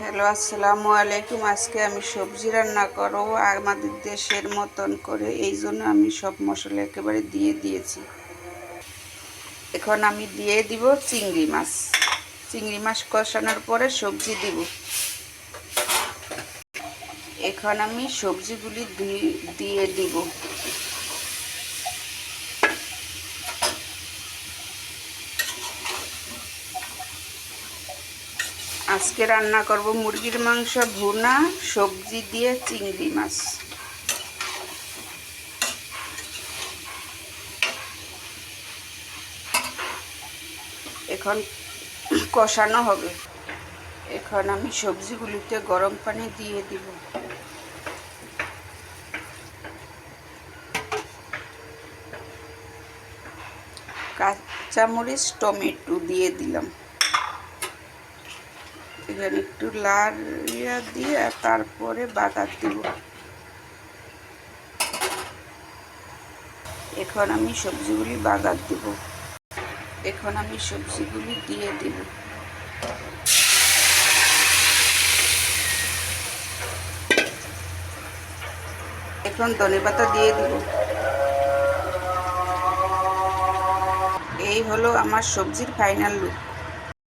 Hello, আসসালামু আলাইকুম। আজকে আমি সবজি রান্না করব আমাদের দেশের মতন করে। এই জন্য আমি সব মশলা একেবারে দিয়ে দিয়েছি। এখন আমি দিয়ে দিব চিংড়ি মাছ। চিংড়ি মাছ কষানোর পরে সবজি দিব। এখন আমি সবজিগুলি দিয়ে দিব। আজকে রান্না করব মুরগির মাংস, ভুনা, সবজি দিয়ে চিংড়ি মাছ। এখন কষানো হবে। এখন আমি সবজিগুলিতে গরম পানি দিয়ে দিব। কাঁচামরিচ, টমেটো দিয়ে দিলাম। এখানে একটু লাল ইয়া দিয়ে তারপরে বাগার দিব। এখন আমি সবজিগুলি বাগার দিব। এখন আমি সবজিগুলি দিয়ে দিব। এখন ধনেপাতা দিয়ে দিব। এই হলো আমার সবজির ফাইনাল লুক